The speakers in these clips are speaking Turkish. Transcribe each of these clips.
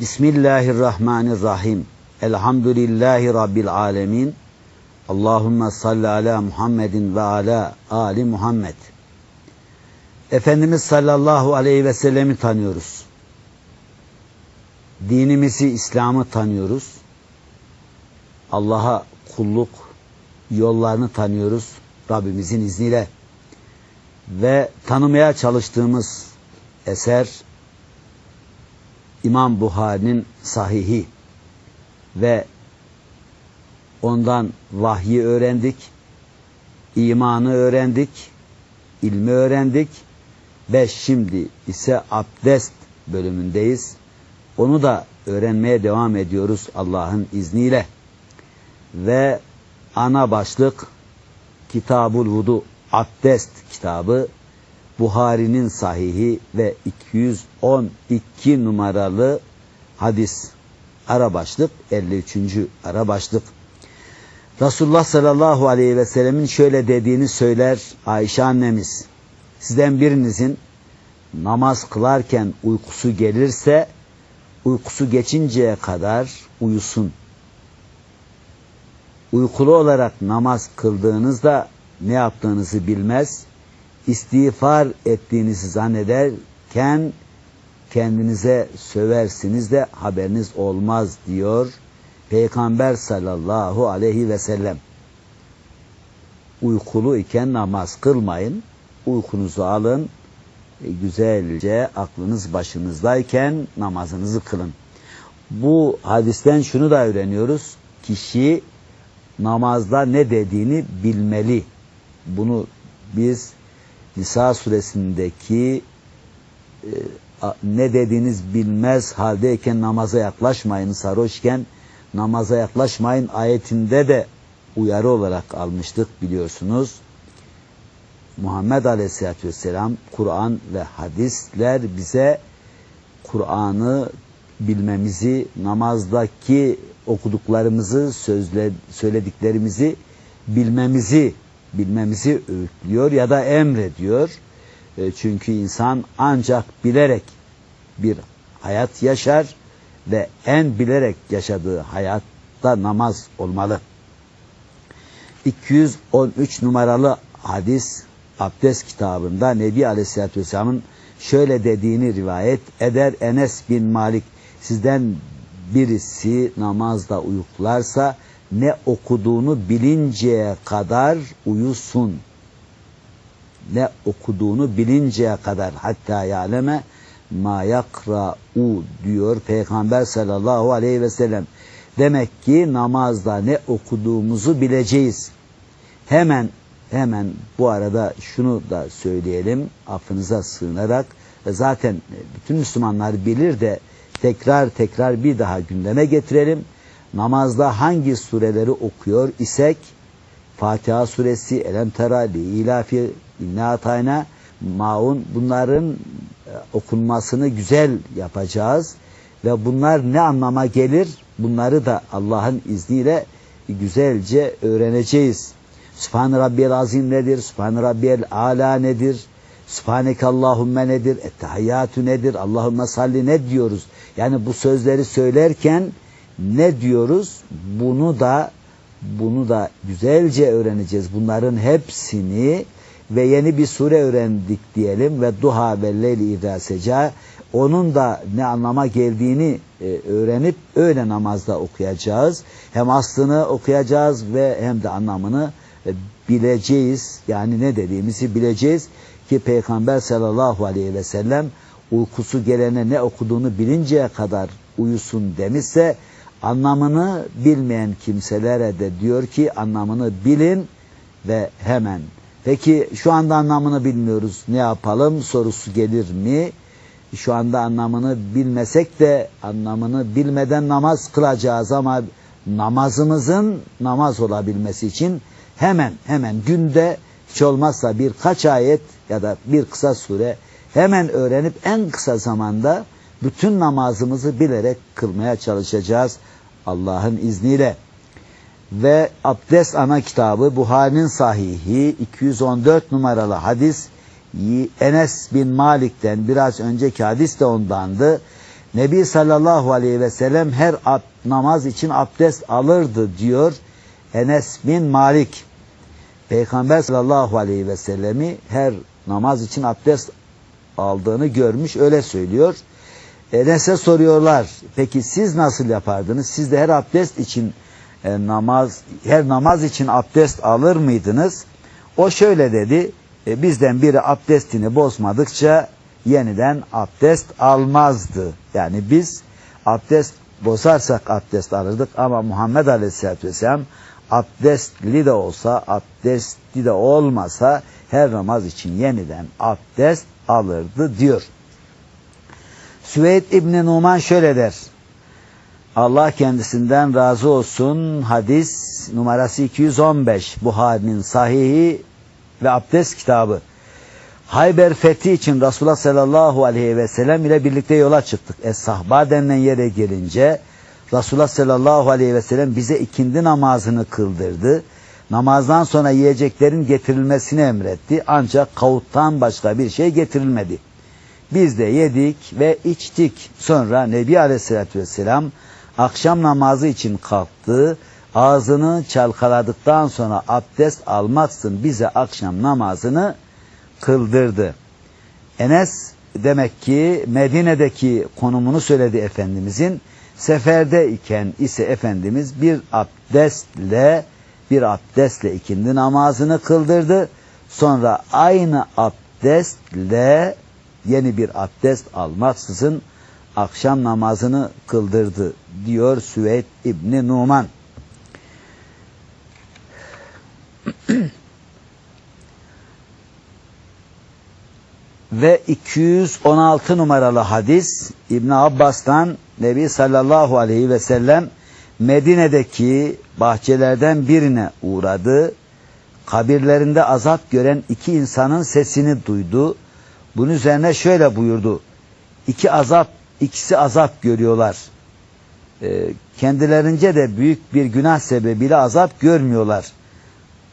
Bismillahirrahmanirrahim. Elhamdülillahi Rabbil alemin. Allahümme salli ala Muhammedin ve ala Ali Muhammed. Efendimiz sallallahu aleyhi ve sellemi tanıyoruz. Dinimizi, İslam'ı tanıyoruz. Allah'a kulluk yollarını tanıyoruz Rabbimizin izniyle. Ve tanımaya çalıştığımız eser İmam Buhari'nin sahihi ve ondan vahyi öğrendik, imanı öğrendik, ilmi öğrendik ve şimdi ise abdest bölümündeyiz. Onu da öğrenmeye devam ediyoruz Allah'ın izniyle. Ve ana başlık Kitabul Vudu Abdest kitabı Buhari'nin sahihi ve 212 numaralı hadis ara başlık 53. ara başlık Resulullah sallallahu aleyhi ve sellemin şöyle dediğini söyler Ayşe annemiz. Sizden birinizin namaz kılarken uykusu gelirse uykusu geçinceye kadar uyusun. Uykulu olarak namaz kıldığınızda ne yaptığınızı bilmez, istiğfar ettiğinizi zannederken kendinize söversiniz de haberiniz olmaz diyor Peygamber sallallahu aleyhi ve sellem. Uykulu iken namaz kılmayın, uykunuzu alın, güzelce aklınız başınızdayken namazınızı kılın. Bu hadisten şunu da öğreniyoruz. Kişi namazda ne dediğini bilmeli. Bunu biz Nisa suresindeki e, ne dediğiniz bilmez haldeyken namaza yaklaşmayın, sarhoşken namaza yaklaşmayın ayetinde de uyarı olarak almıştık biliyorsunuz. Muhammed Aleyhisselatü Vesselam Kur'an ve hadisler bize Kur'an'ı bilmemizi, namazdaki okuduklarımızı, sözle, söylediklerimizi bilmemizi bilmemizi öğütlüyor ya da emrediyor. E, çünkü insan ancak bilerek bir hayat yaşar ve en bilerek yaşadığı hayatta namaz olmalı. 213 numaralı hadis abdest kitabında Nebi Aleyhisselatü Vesselam'ın şöyle dediğini rivayet eder Enes bin Malik sizden birisi namazda uyuklarsa ne okuduğunu bilinceye kadar uyusun. Ne okuduğunu bilinceye kadar hatta yaleme ma yakra'u diyor Peygamber sallallahu aleyhi ve sellem. Demek ki namazda ne okuduğumuzu bileceğiz. Hemen hemen bu arada şunu da söyleyelim affınıza sığınarak zaten bütün Müslümanlar bilir de tekrar tekrar bir daha gündeme getirelim namazda hangi sureleri okuyor isek Fatiha suresi, Elem Tera, Lilafi, İnna Atayna, Maun bunların e, okunmasını güzel yapacağız ve bunlar ne anlama gelir bunları da Allah'ın izniyle güzelce öğreneceğiz. Sübhane Rabbiyel Azim nedir? Sübhane Rabbiyel Ala nedir? Sübhaneke Allahümme nedir? Ettehiyyatü nedir? Allahümme salli ne diyoruz? Yani bu sözleri söylerken ne diyoruz? Bunu da bunu da güzelce öğreneceğiz. Bunların hepsini ve yeni bir sure öğrendik diyelim ve duha ve leyli idâ onun da ne anlama geldiğini e, öğrenip öyle namazda okuyacağız. Hem aslını okuyacağız ve hem de anlamını e, bileceğiz. Yani ne dediğimizi bileceğiz ki Peygamber sallallahu aleyhi ve sellem uykusu gelene ne okuduğunu bilinceye kadar uyusun demişse anlamını bilmeyen kimselere de diyor ki anlamını bilin ve hemen. Peki şu anda anlamını bilmiyoruz ne yapalım sorusu gelir mi? Şu anda anlamını bilmesek de anlamını bilmeden namaz kılacağız ama namazımızın namaz olabilmesi için hemen hemen günde hiç olmazsa birkaç ayet ya da bir kısa sure hemen öğrenip en kısa zamanda bütün namazımızı bilerek kılmaya çalışacağız Allah'ın izniyle. Ve abdest ana kitabı Buhari'nin sahihi 214 numaralı hadis Enes bin Malik'ten biraz önceki hadis de ondandı. Nebi sallallahu aleyhi ve sellem her namaz için abdest alırdı diyor Enes bin Malik. Peygamber sallallahu aleyhi ve sellemi her namaz için abdest aldığını görmüş öyle söylüyor. Enes'e soruyorlar peki siz nasıl yapardınız? Siz de her abdest için e, namaz her namaz için abdest alır mıydınız? O şöyle dedi e, bizden biri abdestini bozmadıkça yeniden abdest almazdı. Yani biz abdest bozarsak abdest alırdık ama Muhammed Aleyhisselatü Vesselam abdestli de olsa abdestli de olmasa her namaz için yeniden abdest alırdı diyor. Süveyd İbni Numan şöyle der. Allah kendisinden razı olsun. Hadis numarası 215. Buhari'nin sahihi ve abdest kitabı. Hayber fethi için Resulullah sallallahu aleyhi ve sellem ile birlikte yola çıktık. Es-Sahba denilen yere gelince Resulullah sallallahu aleyhi ve sellem bize ikindi namazını kıldırdı. Namazdan sonra yiyeceklerin getirilmesini emretti. Ancak kavuttan başka bir şey getirilmedi. Biz de yedik ve içtik. Sonra Nebi aleyhissalatü vesselam akşam namazı için kalktı. Ağzını çalkaladıktan sonra abdest almaksın bize akşam namazını kıldırdı. Enes demek ki Medine'deki konumunu söyledi Efendimizin. Seferde iken ise Efendimiz bir abdestle bir abdestle ikindi namazını kıldırdı. Sonra aynı abdestle yeni bir abdest almaksızın akşam namazını kıldırdı diyor Süveyd İbni Numan. Ve 216 numaralı hadis İbn Abbas'tan Nebi sallallahu aleyhi ve sellem Medine'deki bahçelerden birine uğradı. Kabirlerinde azap gören iki insanın sesini duydu. Bunun üzerine şöyle buyurdu. İki azap, ikisi azap görüyorlar. Ee, kendilerince de büyük bir günah sebebiyle azap görmüyorlar.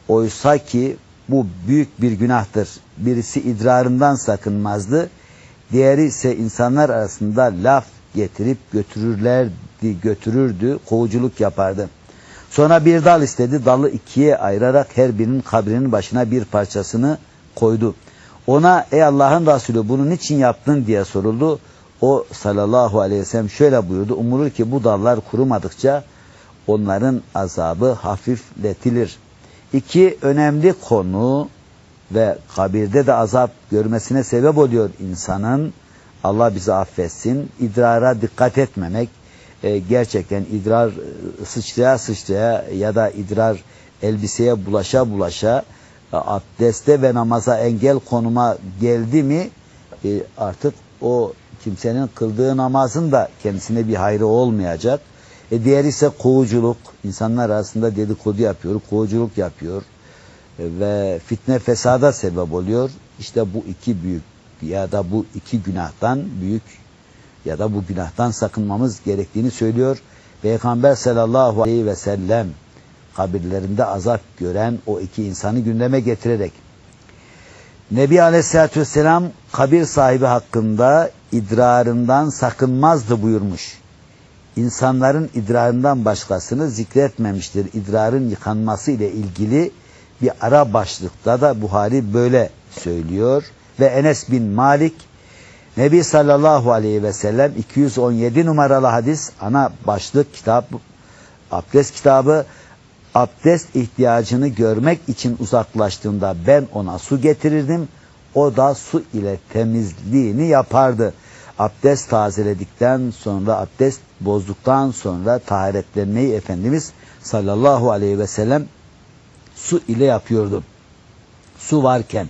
Oysa ki bu büyük bir günahtır. Birisi idrarından sakınmazdı. Diğeri ise insanlar arasında laf getirip götürürlerdi, götürürdü, kovuculuk yapardı. Sonra bir dal istedi, dalı ikiye ayırarak her birinin kabrinin başına bir parçasını koydu. Ona ey Allah'ın Resulü bunu niçin yaptın diye soruldu. O sallallahu aleyhi ve sellem şöyle buyurdu. Umulur ki bu dallar kurumadıkça onların azabı hafifletilir. İki önemli konu ve kabirde de azap görmesine sebep oluyor insanın. Allah bizi affetsin. İdrara dikkat etmemek. E, gerçekten idrar e, sıçraya sıçraya ya da idrar elbiseye bulaşa bulaşa abdeste ve namaza engel konuma geldi mi e, artık o kimsenin kıldığı namazın da kendisine bir hayrı olmayacak. E diğer ise kovuculuk. insanlar arasında dedikodu yapıyor, kovuculuk yapıyor e, ve fitne fesada sebep oluyor. İşte bu iki büyük ya da bu iki günahtan büyük ya da bu günahtan sakınmamız gerektiğini söylüyor. Peygamber sallallahu aleyhi ve sellem kabirlerinde azap gören o iki insanı gündeme getirerek Nebi Aleyhisselatü Vesselam kabir sahibi hakkında idrarından sakınmazdı buyurmuş. İnsanların idrarından başkasını zikretmemiştir. İdrarın yıkanması ile ilgili bir ara başlıkta da Buhari böyle söylüyor. Ve Enes bin Malik Nebi sallallahu aleyhi ve sellem 217 numaralı hadis ana başlık kitap abdest kitabı abdest ihtiyacını görmek için uzaklaştığında ben ona su getirirdim. O da su ile temizliğini yapardı. Abdest tazeledikten sonra, abdest bozduktan sonra taharetlenmeyi Efendimiz sallallahu aleyhi ve sellem su ile yapıyordu. Su varken.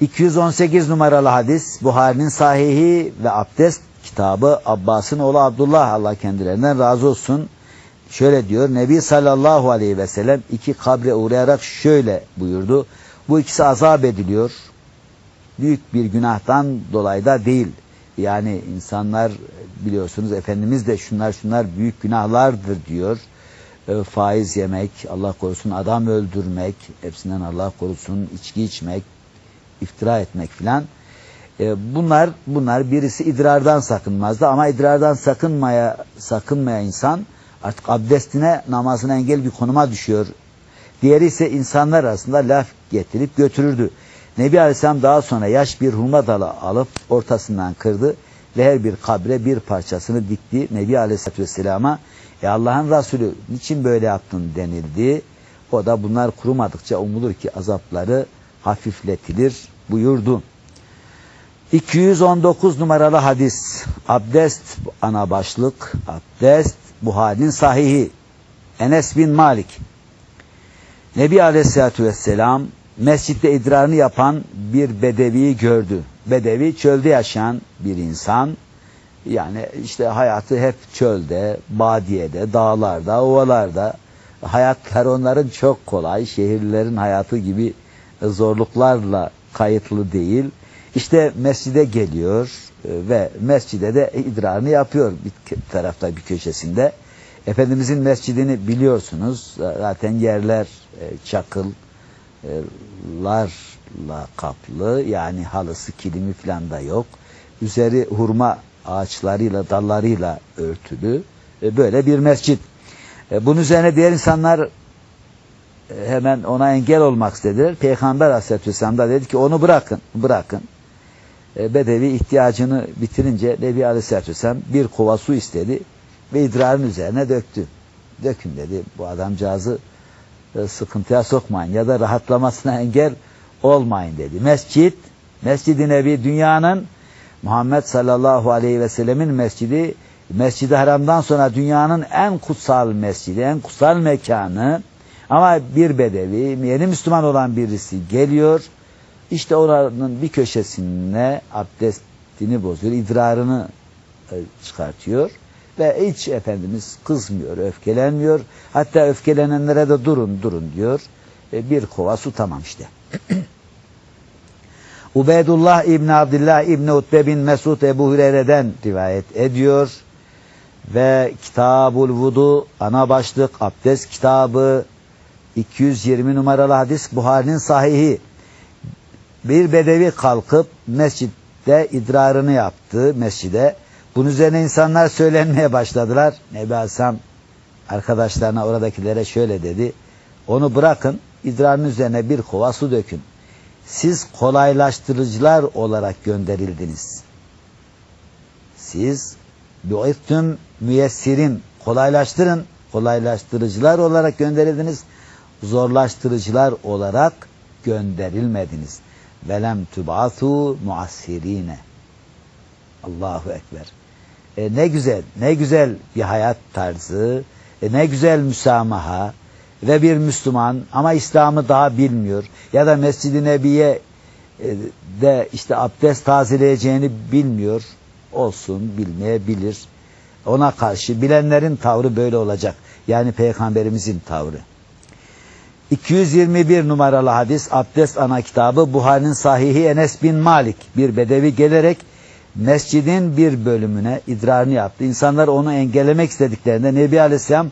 218 numaralı hadis Buhari'nin sahihi ve abdest kitabı Abbas'ın oğlu Abdullah Allah kendilerinden razı olsun. Şöyle diyor Nebi sallallahu aleyhi ve sellem iki kabre uğrayarak şöyle buyurdu. Bu ikisi azap ediliyor. Büyük bir günahtan dolayı da değil. Yani insanlar biliyorsunuz Efendimiz de şunlar şunlar büyük günahlardır diyor. E, faiz yemek, Allah korusun adam öldürmek, hepsinden Allah korusun içki içmek, iftira etmek filan. E, bunlar bunlar birisi idrardan sakınmazdı ama idrardan sakınmaya sakınmaya insan artık abdestine namazına engel bir konuma düşüyor. Diğeri ise insanlar arasında laf getirip götürürdü. Nebi Aleyhisselam daha sonra yaş bir hurma dalı alıp ortasından kırdı ve her bir kabre bir parçasını dikti. Nebi Aleyhisselatü Vesselam'a e Allah'ın Resulü niçin böyle yaptın denildi. O da bunlar kurumadıkça umulur ki azapları hafifletilir buyurdu. 219 numaralı hadis. Abdest ana başlık. Abdest Buhari'nin sahihi. Enes bin Malik. Nebi Aleyhisselatü Vesselam mescitte idrarını yapan bir bedeviyi gördü. Bedevi çölde yaşayan bir insan. Yani işte hayatı hep çölde, badiyede, dağlarda, ovalarda. Hayat onların çok kolay. Şehirlerin hayatı gibi zorluklarla kayıtlı değil. İşte mescide geliyor ve mescide de idrarını yapıyor bir tarafta bir köşesinde. Efendimizin mescidini biliyorsunuz. Zaten yerler çakıllarla kaplı. Yani halısı, kilimi falan da yok. Üzeri hurma ağaçlarıyla, dallarıyla örtülü. Böyle bir mescit. Bunun üzerine diğer insanlar hemen ona engel olmak istediler. Peygamber Aleyhisselatü Vesselam da dedi ki onu bırakın, bırakın. Bedevi ihtiyacını bitirince Nebi Aleyhisselatü Vesselam bir kova su istedi ve idrarın üzerine döktü. Dökün dedi. Bu adamcağızı sıkıntıya sokmayın ya da rahatlamasına engel olmayın dedi. Mescit, Mescid-i Nebi dünyanın Muhammed sallallahu aleyhi ve sellemin mescidi, Mescid-i Haram'dan sonra dünyanın en kutsal mescidi, en kutsal mekanı ama bir bedevi, yeni Müslüman olan birisi geliyor, işte oranın bir köşesine abdestini bozuyor, idrarını çıkartıyor ve hiç Efendimiz kızmıyor, öfkelenmiyor. Hatta öfkelenenlere de durun, durun diyor. E, bir kova su tamam işte. Ubeydullah İbni Abdullah İbni Utbe bin Mesud Ebu Hureyre'den rivayet ediyor. Ve Kitabul Vudu ana başlık abdest kitabı 220 numaralı hadis Buhari'nin sahihi. Bir bedevi kalkıp mescitte idrarını yaptı mescide. Bunun üzerine insanlar söylenmeye başladılar. Nebi Aleyhisselam arkadaşlarına oradakilere şöyle dedi. Onu bırakın idrarın üzerine bir kova su dökün. Siz kolaylaştırıcılar olarak gönderildiniz. Siz bu'ittüm müyessirin kolaylaştırın kolaylaştırıcılar olarak gönderildiniz. Zorlaştırıcılar olarak gönderilmediniz. Velem tub'atu muassirine. Allahu Ekber. E, ne güzel, ne güzel bir hayat tarzı, e, ne güzel müsamaha ve bir Müslüman ama İslam'ı daha bilmiyor ya da Mescid-i Nebi'ye e, de işte abdest tazeleyeceğini bilmiyor. Olsun, bilmeyebilir. Ona karşı bilenlerin tavrı böyle olacak. Yani Peygamberimizin tavrı. 221 numaralı hadis abdest ana kitabı Buhari'nin sahihi Enes bin Malik bir bedevi gelerek mescidin bir bölümüne idrarını yaptı. İnsanlar onu engellemek istediklerinde Nebi Aleyhisselam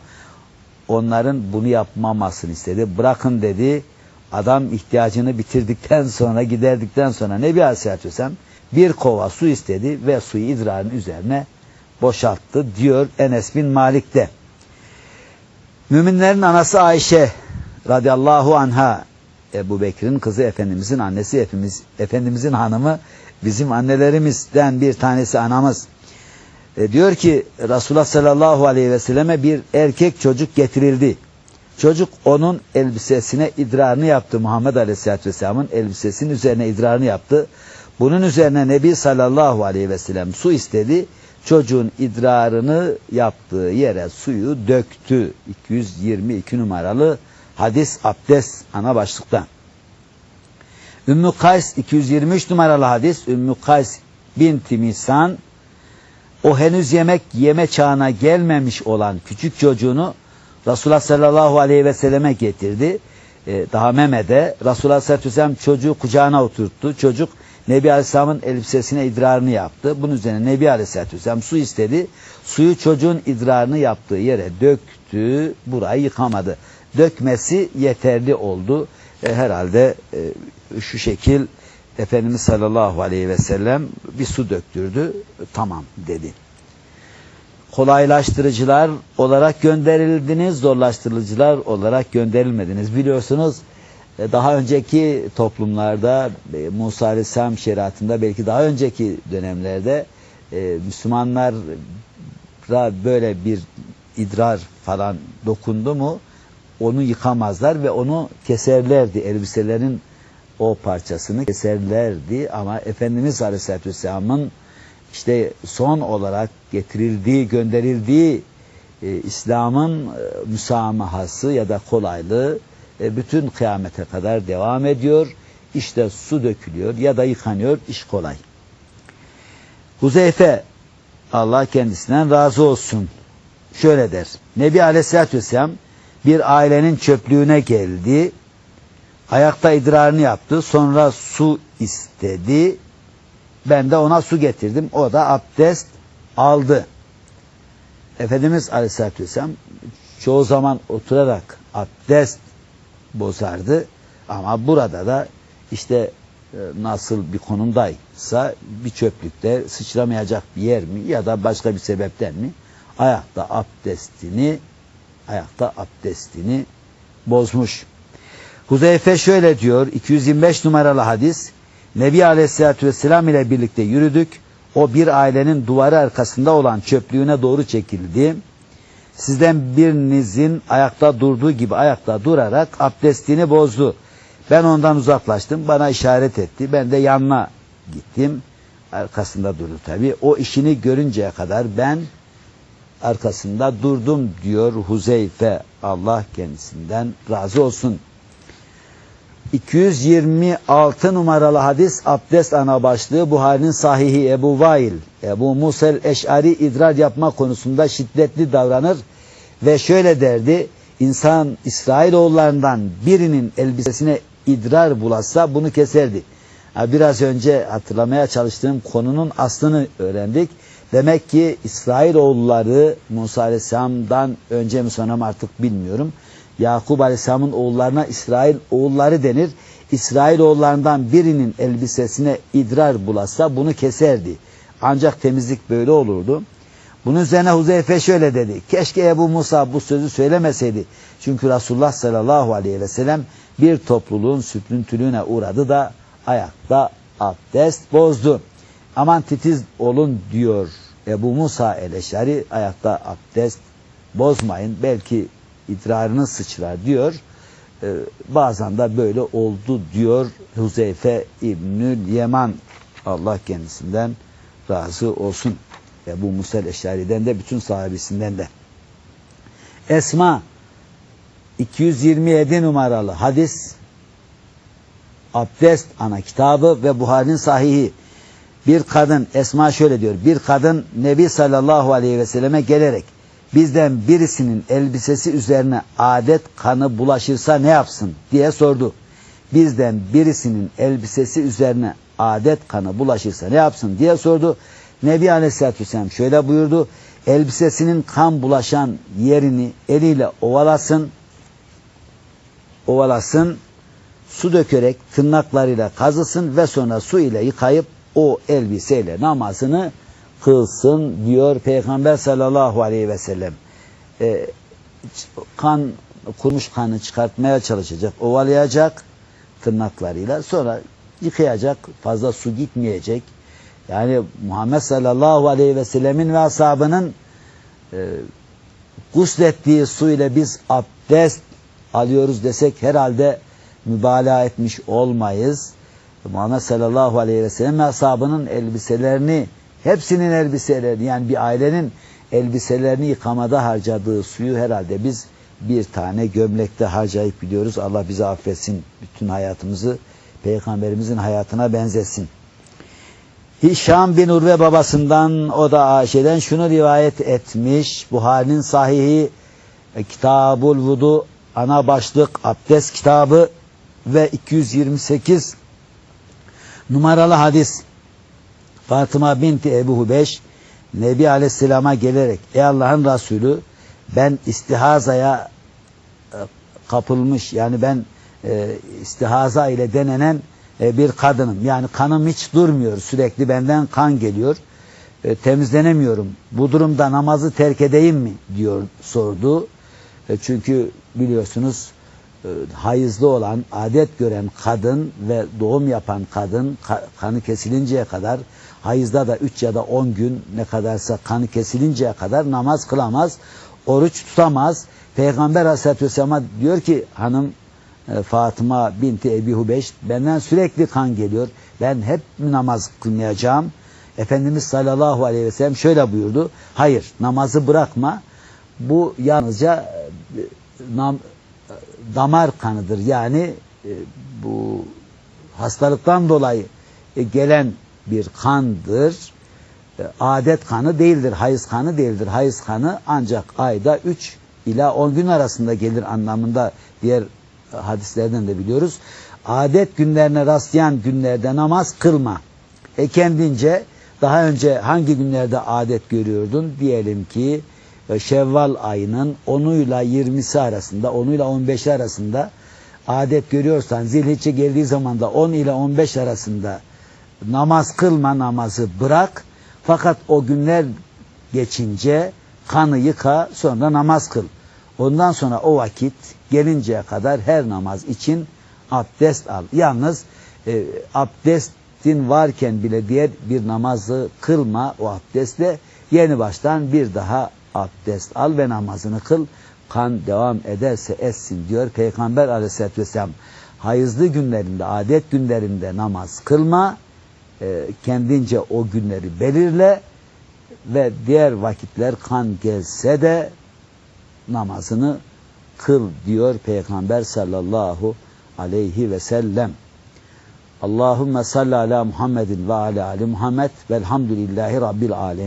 onların bunu yapmamasını istedi. Bırakın dedi. Adam ihtiyacını bitirdikten sonra giderdikten sonra Nebi Aleyhisselatü Vesselam bir kova su istedi ve suyu idrarın üzerine boşalttı diyor Enes bin Malik'te. Müminlerin anası Ayşe radıyallahu anha Ebu Bekir'in kızı Efendimizin annesi hepimiz, Efendimizin hanımı bizim annelerimizden bir tanesi anamız. E, diyor ki Resulullah sallallahu aleyhi ve selleme bir erkek çocuk getirildi. Çocuk onun elbisesine idrarını yaptı. Muhammed aleyhisselatü vesselamın elbisesinin üzerine idrarını yaptı. Bunun üzerine Nebi sallallahu aleyhi ve sellem su istedi. Çocuğun idrarını yaptığı yere suyu döktü. 222 numaralı hadis abdest ana başlıkta. Ümmü Kays 223 numaralı hadis Ümmü Kays binti Misan o henüz yemek yeme çağına gelmemiş olan küçük çocuğunu Resulullah sallallahu aleyhi ve selleme getirdi. Ee, daha Mehmet'e Resulullah sallallahu aleyhi ve sellem çocuğu kucağına oturttu. Çocuk Nebi Aleyhisselam'ın elbisesine idrarını yaptı. Bunun üzerine Nebi Aleyhisselatü Vesselam su istedi. Suyu çocuğun idrarını yaptığı yere döktü. Burayı yıkamadı. Dökmesi yeterli oldu. E, herhalde e, şu şekil Efendimiz sallallahu aleyhi ve sellem bir su döktürdü. Tamam dedi. Kolaylaştırıcılar olarak gönderildiniz, zorlaştırıcılar olarak gönderilmediniz. Biliyorsunuz e, daha önceki toplumlarda e, Musa Aleyhisselam şeriatında belki daha önceki dönemlerde e, Müslümanlara böyle bir idrar falan dokundu mu onu yıkamazlar ve onu keserlerdi. Elbiselerin o parçasını keserlerdi ama Efendimiz Aleyhisselatü Vesselam'ın işte son olarak getirildiği, gönderildiği e, İslam'ın e, müsamahası ya da kolaylığı e, bütün kıyamete kadar devam ediyor. İşte su dökülüyor ya da yıkanıyor, iş kolay. Huzeyfe, Allah kendisinden razı olsun. Şöyle der, Nebi Aleyhisselatü Vesselam bir ailenin çöplüğüne geldi, ayakta idrarını yaptı, sonra su istedi, ben de ona su getirdim, o da abdest aldı. Efendimiz Aleyhisselatü Vesselam çoğu zaman oturarak abdest bozardı. Ama burada da işte e, nasıl bir konumdaysa bir çöplükte sıçramayacak bir yer mi ya da başka bir sebepten mi ayakta abdestini ayakta abdestini bozmuş. Huzeyfe şöyle diyor 225 numaralı hadis Nebi Aleyhisselatü Vesselam ile birlikte yürüdük. O bir ailenin duvarı arkasında olan çöplüğüne doğru çekildi sizden birinizin ayakta durduğu gibi ayakta durarak abdestini bozdu. Ben ondan uzaklaştım. Bana işaret etti. Ben de yanına gittim. Arkasında durdu tabi. O işini görünceye kadar ben arkasında durdum diyor Huzeyfe. Allah kendisinden razı olsun. 226 numaralı hadis abdest ana başlığı Buhari'nin sahihi Ebu Vail, Ebu Musel Eş'ari idrar yapma konusunda şiddetli davranır ve şöyle derdi, insan İsrailoğullarından birinin elbisesine idrar bulaşsa bunu keserdi. Biraz önce hatırlamaya çalıştığım konunun aslını öğrendik. Demek ki İsrailoğulları Musa Aleyhisselam'dan önce mi sonra mı artık bilmiyorum. Yakup Aleyhisselam'ın oğullarına İsrail oğulları denir. İsrail oğullarından birinin elbisesine idrar bulasa bunu keserdi. Ancak temizlik böyle olurdu. Bunun üzerine Huzeyfe şöyle dedi. Keşke Ebu Musa bu sözü söylemeseydi. Çünkü Resulullah sallallahu aleyhi ve sellem bir topluluğun süprüntülüğüne uğradı da ayakta abdest bozdu. Aman titiz olun diyor Ebu Musa el-Eşari ayakta abdest bozmayın. Belki idrarını sıçrar diyor. Ee, bazen de böyle oldu diyor Huzeyfe İbnül Yeman. Allah kendisinden razı olsun. Ebu Musel Eşari'den de bütün sahabesinden de. Esma 227 numaralı hadis abdest ana kitabı ve Buhari'nin sahihi bir kadın Esma şöyle diyor bir kadın Nebi sallallahu aleyhi ve selleme gelerek bizden birisinin elbisesi üzerine adet kanı bulaşırsa ne yapsın diye sordu. Bizden birisinin elbisesi üzerine adet kanı bulaşırsa ne yapsın diye sordu. Nebi Aleyhisselatü Vesselam şöyle buyurdu. Elbisesinin kan bulaşan yerini eliyle ovalasın, ovalasın, su dökerek tırnaklarıyla kazısın ve sonra su ile yıkayıp o elbiseyle namazını kılsın diyor Peygamber sallallahu aleyhi ve sellem. Ee, kan, kurmuş kanı çıkartmaya çalışacak, ovalayacak tırnaklarıyla sonra yıkayacak, fazla su gitmeyecek yani Muhammed sallallahu aleyhi ve sellemin ve ashabının e, guslettiği su ile biz abdest alıyoruz desek herhalde mübalağa etmiş olmayız. Muhammed sallallahu aleyhi ve sellem ashabının elbiselerini hepsinin elbiselerini yani bir ailenin elbiselerini yıkamada harcadığı suyu herhalde biz bir tane gömlekte harcayıp biliyoruz. Allah bizi affetsin. Bütün hayatımızı peygamberimizin hayatına benzesin. Hişam bin Urve babasından o da Ayşe'den şunu rivayet etmiş. Buhari'nin sahihi e, Kitabul Vudu ana başlık abdest kitabı ve 228 numaralı hadis. Fatıma binti Ebu Hubeş Nebi Aleyhisselam'a gelerek ey Allah'ın Resulü ben istihazaya e, kapılmış yani ben e, istihaza ile denenen e, bir kadınım. Yani kanım hiç durmuyor. Sürekli benden kan geliyor. E, temizlenemiyorum. Bu durumda namazı terk edeyim mi? diyor sordu. E, çünkü biliyorsunuz hayızlı olan, adet gören kadın ve doğum yapan kadın ka- kanı kesilinceye kadar hayızda da 3 ya da 10 gün ne kadarsa kanı kesilinceye kadar namaz kılamaz, oruç tutamaz. Peygamber Aleyhisselatü Vesselam'a diyor ki hanım e, Fatıma binti Ebi Hubeş benden sürekli kan geliyor. Ben hep namaz kılmayacağım. Efendimiz sallallahu aleyhi ve sellem şöyle buyurdu. Hayır namazı bırakma. Bu yalnızca e, nam, damar kanıdır. Yani e, bu hastalıktan dolayı e, gelen bir kandır. E, adet kanı değildir, hayız kanı değildir. Hayız kanı ancak ayda 3 ila 10 gün arasında gelir anlamında diğer hadislerden de biliyoruz. Adet günlerine rastlayan günlerde namaz kılma. E kendince daha önce hangi günlerde adet görüyordun? Diyelim ki Şevval ayının 10'uyla 20'si arasında, 10'uyla 15'i arasında adet görüyorsan zilhicce geldiği zaman da 10 ile 15 arasında namaz kılma namazı bırak. Fakat o günler geçince kanı yıka sonra namaz kıl. Ondan sonra o vakit gelinceye kadar her namaz için abdest al. Yalnız e, abdestin varken bile diğer bir namazı kılma o abdestle yeni baştan bir daha abdest al ve namazını kıl. Kan devam ederse etsin diyor Peygamber aleyhissalatü vesselam. Hayızlı günlerinde, adet günlerinde namaz kılma. E, kendince o günleri belirle ve diğer vakitler kan gelse de namazını kıl diyor Peygamber sallallahu aleyhi ve sellem. Allahümme salli ala Muhammedin ve ala ali Muhammed velhamdülillahi rabbil alemin.